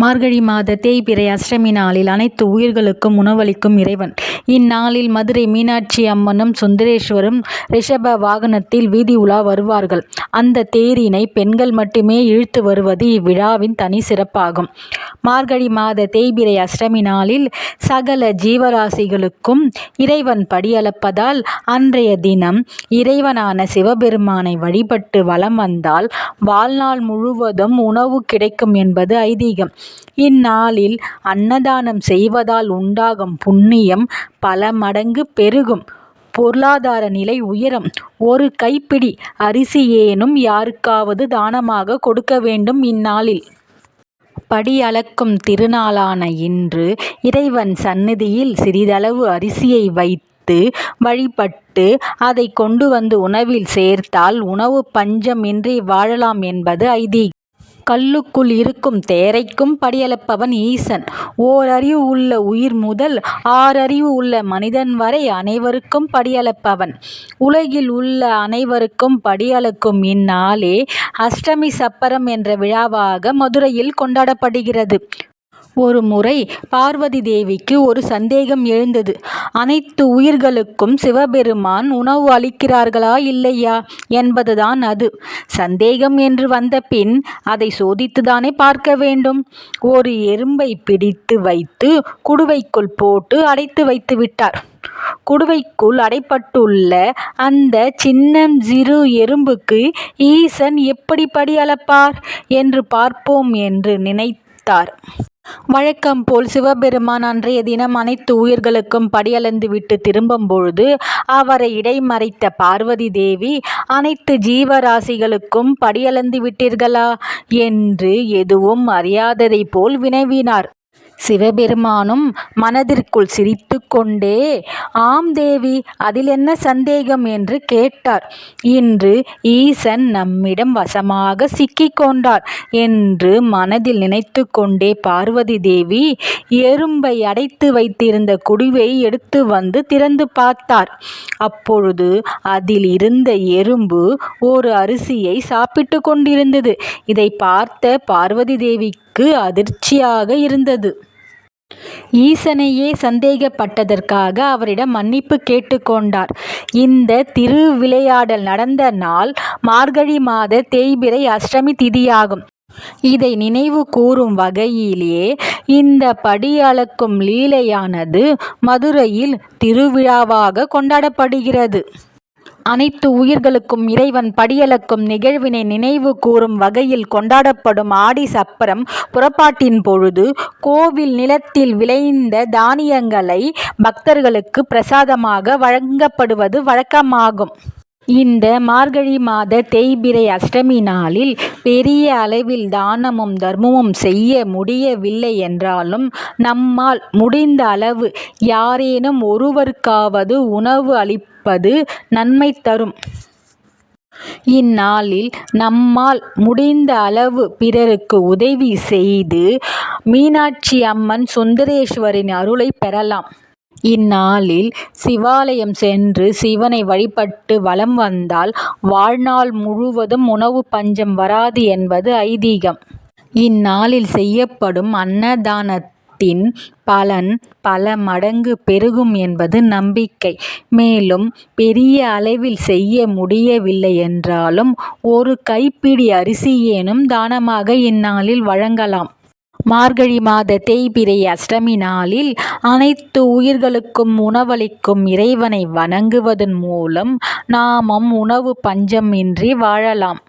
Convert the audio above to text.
மார்கழி மாத தேய்பிறை அஷ்டமி நாளில் அனைத்து உயிர்களுக்கும் உணவளிக்கும் இறைவன். இந்நாளில் மதுரை மீனாட்சி அம்மனும் சுந்தரேஸ்வரும் ரிஷப வாகனத்தில் வீதி உலா வருவார்கள். அந்த தேரினை பெண்கள் மட்டுமே இழுத்து வருவது இவ்விழாவின் தனி சிறப்பாகும். மார்கழி மாத தேய்பிறை அஷ்டமி நாளில் சகல ஜீவராசிகளுக்கும் இறைவன் படியளப்பதால் அன்றைய தினம் இறைவனான சிவபெருமானை வழிபட்டு வலம் வந்தால் வாழ்நாள் முழுவதும் உணவு கிடைக்கும் என்பது ஐதீகம். இந்நாளில் அன்னதானம் செய்வதால் உண்டாகும் புண்ணியம் பல மடங்கு பெருகும். பொருளாதார நிலை உயரும். ஒரு கைப்பிடி அரிசியேனும் யாருக்காவது தானமாக கொடுக்க வேண்டும் இந்நாளில். படி அளக்கும் திருநாளான இன்று இறைவன் சந்நிதியில் சிறிதளவு அரிசியை வைத்து வழிபட்டு அதை கொண்டு வந்து உணவில் சேர்த்தால் உணவு பஞ்சம் இன்றி வாழலாம் என்பது ஐதீகம். கல்லுக்குள் இருக்கும் தேரைக்கும் படியளப்பவன் ஈசன். ஓர் அறிவு உள்ள உயிர் முதல் ஆறறிவு உள்ள மனிதன் வரை அனைவருக்கும் படியளப்பவன். உலகில் உள்ள அனைவருக்கும் படியளக்கும் இந்நாளே அஷ்டமி சப்பரம் என்ற விழாவாக மதுரையில் கொண்டாடப்படுகிறது. ஒரு முறை பார்வதி தேவிக்கு ஒரு சந்தேகம் எழுந்தது. அனைத்து உயிர்களுக்கும் சிவபெருமான் உணவு அளிக்கிறார்களா இல்லையா என்பதுதான் அது. சந்தேகம் என்று வந்த பின் அதை சோதித்துதானே பார்க்க வேண்டும். ஒரு எறும்பை பிடித்து வைத்து குடுவைக்குள் போட்டு அடைத்து வைத்து விட்டார் குடுவைக்குள் அடைப்பட்டுள்ள அந்த சின்னம் சிறு எறும்புக்கு ஈசன் எப்படி படி அளப்பார்? என்று பார்ப்போம் என்று வைத்தார் வழக்கம் போல் சிவபெருமான் அன்றைய தினம் அனைத்து உயிர்களுக்கும் படியளந்துவிட்டு திரும்பும்பொழுது அவரை இடைமறைத்த பார்வதி தேவி அனைத்து ஜீவராசிகளுக்கும் படியளந்து விட்டீர்களா? என்று எதுவும் அறியாததை போல் வினவினார். சிவபெருமானும் மனதிற்குள் சிரித்து கொண்டே ஆம் தேவி அதில் என்ன சந்தேகம்? என்று கேட்டார். இன்று ஈசன் நம்மிடம் வசமாக சிக்கிக் கொண்டார் என்று மனதில் நினைத்து கொண்டே பார்வதி தேவி எறும்பை அடைத்து வைத்திருந்த குடிவை எடுத்து வந்து திறந்து பார்த்தார். அப்பொழுது அதில் இருந்த எறும்பு ஒரு அரிசியை சாப்பிட்டுக் கொண்டிருந்தது. இதை பார்த்த பார்வதி தேவிக்கு அதிர்ச்சியாக இருந்தது. ஈசனையே சந்தேகப்பட்டதற்காக அவரிடம் மன்னிப்பு கேட்டுக்கொண்டார் இந்த திருவிளையாடல் நடந்த நாள் மார்கழி மாத தேய்பிறை அஷ்டமி திதியாகும். இதை நினைவு கூரும் வகையிலே இந்த படி அளக்கும் லீலையானது மதுரையில் திருவிழாவாக கொண்டாடப்படுகிறது. அனைத்து உயிர்களுக்கும் இறைவன் படியலக்கும் நிகழ்வினை நினைவு கூறும் வகையில் கொண்டாடப்படும் ஆடி சப்பரம் புறப்பாட்டின் பொழுது கோவில் நிலத்தில் விளைந்த தானியங்களை பக்தர்களுக்கு பிரசாதமாக வழங்கப்படுவது வழக்கமாகும். இந்த மார்கழி மாத தேய்பிறை அஷ்டமி நாளில் பெரிய அளவில் தானமும் தர்மமும் செய்ய முடியவில்லை என்றாலும் நம்மால் முடிந்த அளவு யாரேனும் ஒருவருக்காவது உணவு அளிப்பது நன்மை தரும். இந்நாளில் நம்மால் முடிந்த அளவு பிறருக்கு உதவி செய்து மீனாட்சி அம்மன் சுந்தரேஸ்வரின் அருளை பெறலாம். இந்நாளில் சிவாலயம் சென்று சிவனை வழிபட்டு வலம் வந்தால் வாழ்நாள் முழுவதும் உணவு பஞ்சம் வராது என்பது ஐதீகம். இந்நாளில் செய்யப்படும் அன்னதானத்தின் பலன் பல மடங்கு பெருகும் என்பது நம்பிக்கை. மேலும் பெரிய அளவில் செய்ய முடியவில்லை என்றாலும் ஒரு கைப்பிடி அரிசியேனும் தானமாக இந்நாளில் வழங்கலாம். மார்கழி மாத தேய்பிறை அஷ்டமி நாளில் அனைத்து உயிர்களுக்கும் உணவளிக்கும் இறைவனை வணங்குவதன் மூலம் நாமும் உணவு பஞ்சம் இன்றி வாழலாம்.